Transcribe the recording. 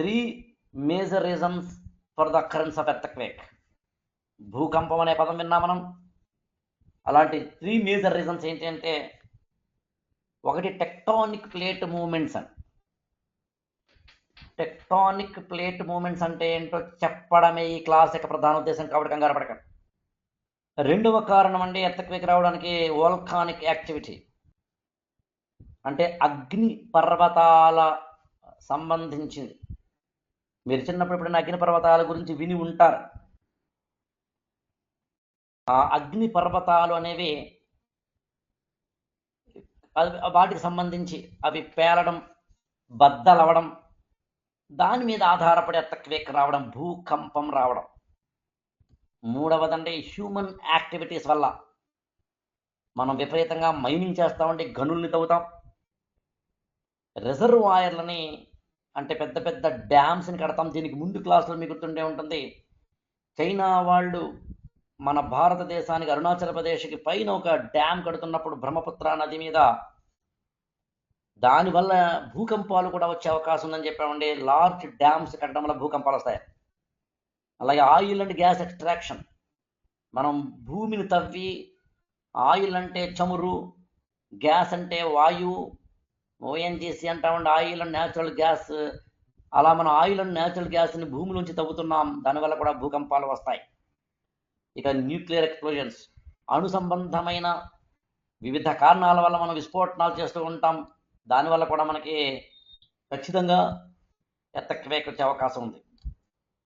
Three major reasons for the occurrence of earthquake భూకంపం అనే పదం విన్నా మనం. అలాంటి త్రీ మేజర్ రీజన్స్ ఏంటి అంటే ఒకటి టెక్టానిక్ ప్లేట్ మూమెంట్స్ అని. టెక్టానిక్ ప్లేట్ మూమెంట్స్ అంటే ఏంటో చెప్పడమే ఈ క్లాస్ యొక్క ప్రధాన ఉద్దేశం కాబట్టి కంగారు పడకండి. రెండవ కారణం అంటే ఎర్త్క్వేక్ రావడానికి వోల్కానిక్ యాక్టివిటీ అంటే అగ్ని పర్వతాల సంబంధించింది. మీరు చిన్నప్పుడు ఎప్పుడైనా అగ్ని పర్వతాల గురించి విని ఉంటారు. ఆ అగ్ని పర్వతాలు అనేవి వాటికి సంబంధించి అవి పేలడం బద్దలవడం దాని మీద ఆధారపడి ఎర్త్క్వేక్ రావడం భూకంపం రావడం. మూడవదంటే హ్యూమన్ యాక్టివిటీస్ వల్ల మనం విపరీతంగా మైనింగ్ చేస్తామంటే గనుల్ని తవ్వుతాం. రిజర్వాయర్లని అంటే పెద్ద పెద్ద డ్యామ్స్ని కడతాం. దీనికి ముందు క్లాసులో మీకు గుర్తుండే ఉంటుంది. చైనా వాళ్ళు మన భారతదేశానికి అరుణాచల్ ప్రదేశ్కి పైన ఒక డ్యామ్ కడుతున్నప్పుడు బ్రహ్మపుత్ర నది మీద దానివల్ల భూకంపాలు కూడా వచ్చే అవకాశం ఉందని చెప్పామండి. లార్జ్ డ్యామ్స్ కట్టడం వల్ల భూకంపాలు వస్తాయి. అలాగే ఆయిల్ అండ్ గ్యాస్ ఎక్స్ట్రాక్షన్. మనం భూమిని తవ్వి ఆయిల్ అంటే చమురు గ్యాస్ అంటే వాయువు ఓఎన్జీసీ అంటామండి ఆయిల్ అండ్ న్యాచురల్ గ్యాస్ అలా మనం ఆయిల్ అండ్ న్యాచురల్ గ్యాస్ని భూమిలోంచి తవ్వుతున్నాం. దానివల్ల కూడా భూకంపాలు వస్తాయి. ఇక న్యూక్లియర్ ఎక్స్ప్లోజన్స్ అణు సంబంధమైన వివిధ కారణాల వల్ల మనం విస్ఫోటనాలు చేస్తూ ఉంటాం. దానివల్ల కూడా మనకి ఖచ్చితంగా ఎత్తక్వేక్ అవకాశం ఉంది.